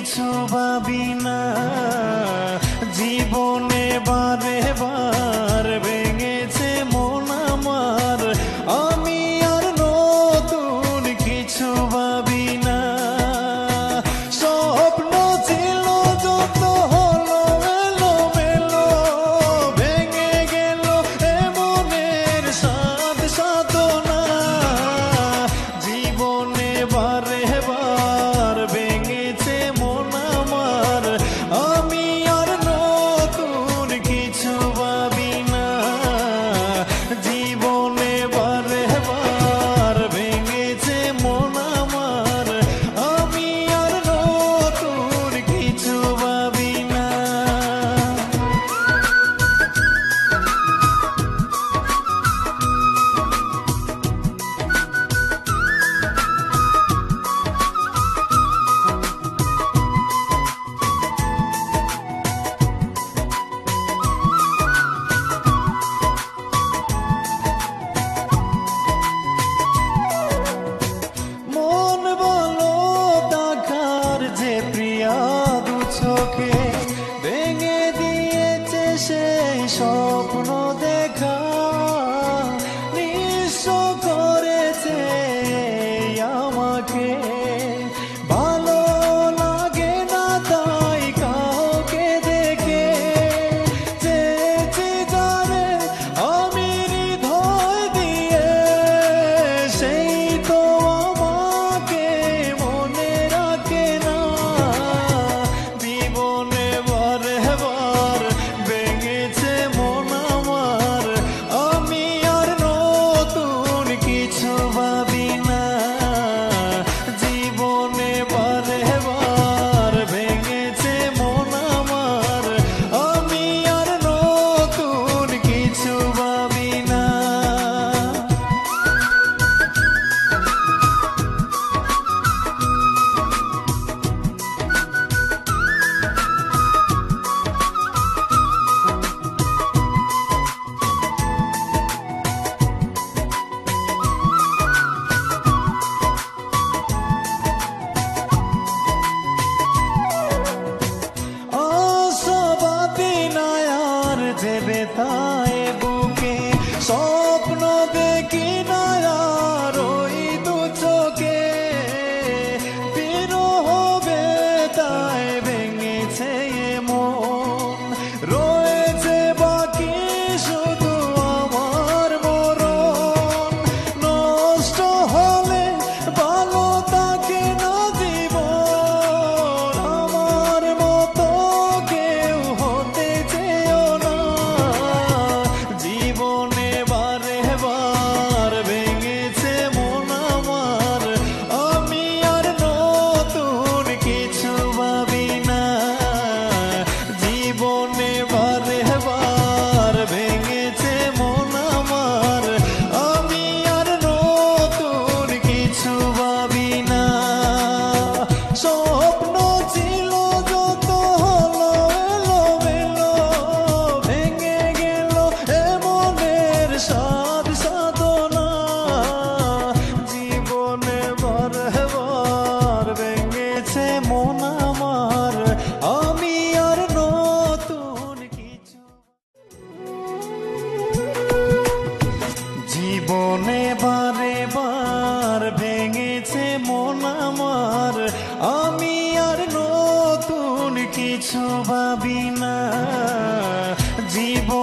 কিছু ভাবি না। বারে বার ভেঙেছে মন আমার। আমি আর নতুন কিছু ভাবি না। জীবন